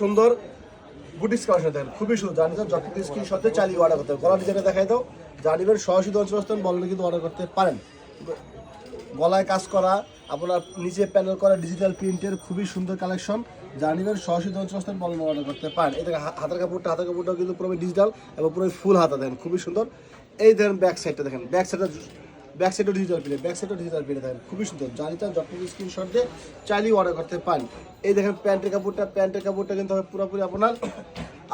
সুন্দর boutiques collection দেখেন খুবই সুন্দর। জানি তো যত স্ক্রিন সাথে চালিয়ে অর্ডার করতে গলা ডিজাইনে দেখাই দাও। জানিবেন সরাসরি অঞ্চল বললে কিন্তু অর্ডার করতে পারেন। গলায় কাজ করা, আপনার নিচে প্যানেল করা ডিজিটাল প্রিন্টের খুবই সুন্দর কালেকশন জানিবেন সরাসরি অঞ্চল বললে অর্ডার করতে পারেন। এই দেখেন হাতের কাপড়টা, হাতের কাপড়টাও কিন্তু পুরো ডিজিটাল এবং পুরো ফুল হাতা দেন। খুবই সুন্দর। এই দেখেন ব্যাক সাইডটা দেখেন। ব্যাক সাইডটা ব্যাক সাইডও ডিজিটাল প্রিন্ট ব্যাক সাইডও ডিজিটাল প্রিন্ট দেখেন, খুবই সুন্দর। জানি চান যত স্ক্রিনশট দিয়ে চাইলেই অর্ডার করতে পারেন এই দেখেন প্যান্টের কাপড়টা প্যান্টের কাপড়টা কিন্তু পুরোপুরি আপনার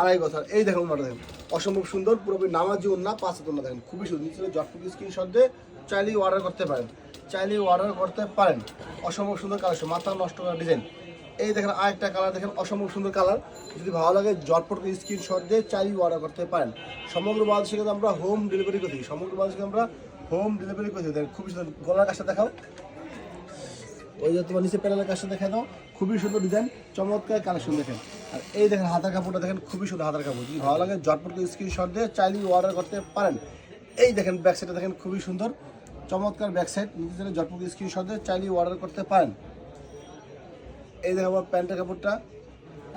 আড়াই বছর। এই দেখেন ওনাটা দেখেন, অসম্ভব সুন্দর, পুরোপুরি নামাজি ওনা পাঁচ হাত ওনা দেখেন, খুবই সুন্দর। নিচে জটপুর স্ক্রিনশট দিয়ে চাইলেই অর্ডার করতে পারেন। চাইলেই অর্ডার করতে পারেন। অসম্ভব সুন্দর কালার মাথা নষ্ট করা ডিজাইন এই দেখেন আরেকটা কালার দেখেন, অসম্ভব সুন্দর কালার যদি ভালো লাগে জটপট স্ক্রিনশট দিয়ে চাইলেই অর্ডার করতে পারেন। সমগ্র বাংলাদেশে কিন্তু আমরা হোম ডেলিভারি করে থাকি সমগ্র বাংলাদেশে আমরা হোম ডেলিভারি করে থাকি খুবই সুন্দর গলার কাজটা দেখাও। ওই যে তোমার নিচে প্যানেলের কাজটা দেখে দাও। খুবই সুন্দর ডিজাইন চমৎকার কালেকশন দেখেন। আর এই দেখেন হাতার কাপড়টা দেখেন, খুবই সুন্দর হাতার কাপড়। যদি ভালো লাগে জটপট স্ক্রিনশট দিয়ে চাইলেই অর্ডার করতে পারেন। এই দেখেন ব্যাক সাইডটা দেখেন, খুবই সুন্দর। চমৎকার ব্যাক সাইড নিচে চাইলে জটপট স্ক্রিনশট দিয়ে চাইলেই অর্ডার করতে পারেন। এই দেখেন আমার প্যান্টের কাপড়টা।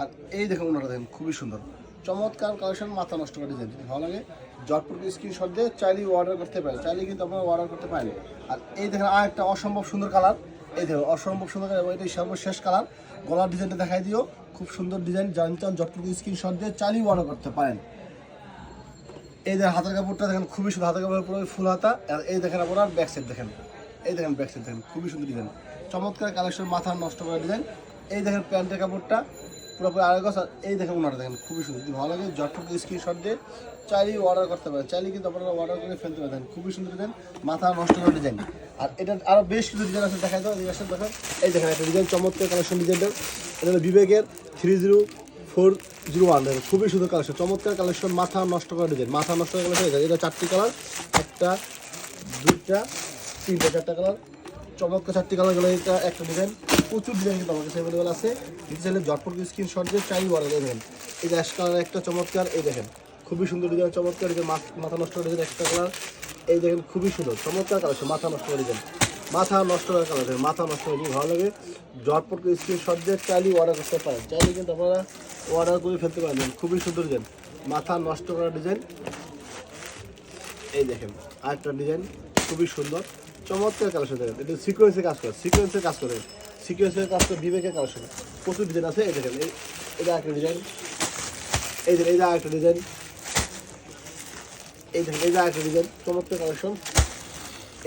আর এই দেখেন ওনারা দেখেন, খুবই সুন্দর। চমৎকার কালেকশন মাথা নষ্ট করে ডিজাইন ভালো লাগে, জটপট স্ক্রিনশট দিয়ে চাইলেই অর্ডার করতে পারেন। চাইলে কিন্তু আপনারা অর্ডার করতে পারেন। আর এই দেখেন আর একটা অসম্ভব সুন্দর কালার এই দেখো, অসম্ভব সুন্দর কালার এটাই সর্বশেষ কালার গলার ডিজাইনটা দেখাই দিও। খুব সুন্দর ডিজাইন জানতেন জটপট স্ক্রিনশট দিয়ে চাইলেই অর্ডার করতে পারেন। এই দেখেন হাতের কাপড়টা দেখেন, খুবই সুন্দর। হাতের কাপড় পুরো ফুল হাতা। আর এই দেখেন আপনার ব্যাক সাইড দেখেন। এই দেখেন ব্যাক সাইড দেখেন, খুবই সুন্দর ডিজাইন চমৎকার কালেকশন মাথা নষ্ট করা ডিজাইন এই দেখেন প্যান্টের কাপড়টা। পুরোপুরি আড়াই গজ আর এই দেখেন ওনারা দেখেন, খুবই সুন্দর। ভালো লাগে জটপট স্ক্রিনশট দিয়ে চাইলেই অর্ডার করতে পারেন। চাইলেই কিন্তু আপনারা অর্ডার করে ফেলতে পারেন। খুবই সুন্দর ডিজাইন মাথা নষ্ট করা ডিজাইন আর এটা আরও বেশ কিছু ডিজাইন আছে দেখা এই আসলে দেখেন এই দেখেন, একটা ডিজাইন চমৎকার কালেকশন ডিজাইনটা এটা হলো বিবেকের three zero four zero one খুবই সুন্দর কালেকশন চমৎকার কালেকশন মাথা নষ্ট করা ডিজাইন মাথা নষ্ট করা কালেকশন এটা চারটি কালার একটা, দুইটা, তিনটা, চারটা কালার চমৎকার চারটি কালার গেলে, এটা একটা ডিজাইন প্রচুর ডিজাইন কিন্তু আমার কাছে অ্যাভেলেবল আছে ডিজাইনের জটপট স্ক্রিনশট দিয়ে চাই ওয়ারা দেখেন, এই যে অ্যাশ কালার একটা চমৎকার, এই দেখেন, খুবই সুন্দর ডিজাইন চমৎকার ডিজাইন মাথা নষ্ট ডিজাইন একটা কালার এই দেখেন খুবই সুন্দর, চমৎকার কালেকশন মাথা নষ্ট ডিজাইন মাথা নষ্ট করার কালার মাথা নষ্ট করে ভালো লাগে। জটপট স্ক্রিনশট দিয়ে চাইলেই অর্ডার করতে পারেন। চাইলে কিন্তু আপনারা অর্ডার করে ফেলতে পারেন খুবই সুন্দর ডিজাইন মাথা নষ্ট করা ডিজাইন এই দেখেন, আরেকটা ডিজাইন খুবই সুন্দর। চমৎকার কালেকশন দেখেন, এটা সিকোয়েন্সে কাজ করে সিকোয়েন্সে কাজ করে। সিকোয়েন্সের কাজ করে বিবেকের কালেকশন প্রচুর ডিজাইন আছে, এই দেখেন এটা একটা ডিজাইন এই দেখেন এই আরেকটা ডিজাইন এই দেখেন, এই আরেকটা ডিজাইন চমৎকার কালেকশন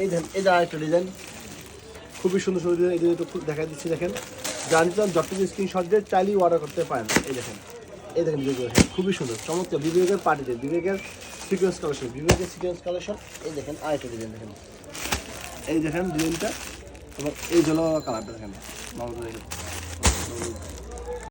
এই দেখেন, এই আরেকটা ডিজাইন খুবই সুন্দর সুন্দর ডিজাইন এই যে একটু দেখা দিচ্ছি, দেখেন। জানি চান যত স্ক্রিনশট দিয়ে চাইলেই অর্ডার করতে পারেন। এই দেখেন এই দেখেন বিবেক দেখেন, খুবই সুন্দর, চমৎকার। বিবেকের পার্টিতে বিবেকের সিকোয়েন্স কালেকশন বিবেকের সিকোয়েন্স কালেকশন এই দেখেন, আরেকটা ডিজাইন দেখেন। এই দেখেন ডিজাইনটা এবং এই জল কালারটা দেখেন।